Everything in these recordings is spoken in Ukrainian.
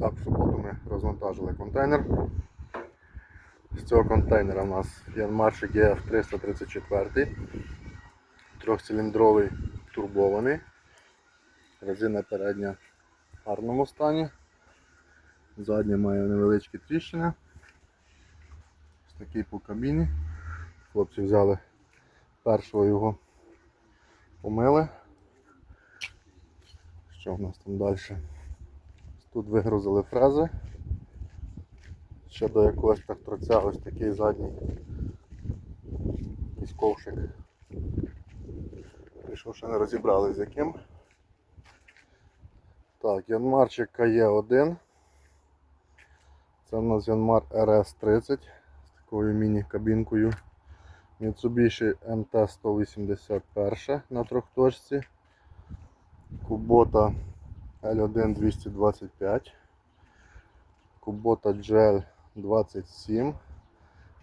Так, в суботу ми розвантажили контейнер. З цього контейнера у нас Янмарш GF 334, трьохциліндровий турбований. Резина передня в гарному стані. Задня має невеличкі тріщини. Ось такий по кабіні. Хлопці взяли першого його помили. Що в нас там далі? Тут вигрузили фрези. Ще до якогось тракторця ось такий задній якийсь ковшик. Пішов, ще не розібрали з яким. Так, Янмарчик КЕ1. Це в нас Янмар RS30 з такою міні-кабінкою. Mitsubishi MT-181 на трьохточці. Kubota L1 225. Kubota GL 27.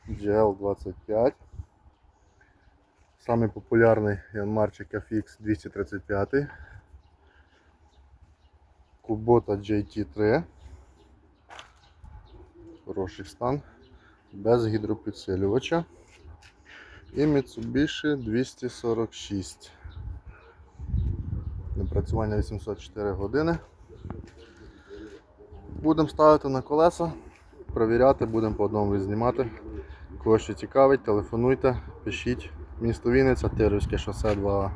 GL 25. Самий популярний Янмарчик FX 235. Kubota JT3. Хороший стан. Без гідропідсилювача. І Mitsubishi 246. Напрацювання 804 години. Будемо ставити на колеса, провіряти, будемо по одному знімати. Кого ще цікавить, телефонуйте, пишіть. Місто Вінниця, Тирівське шосе 2.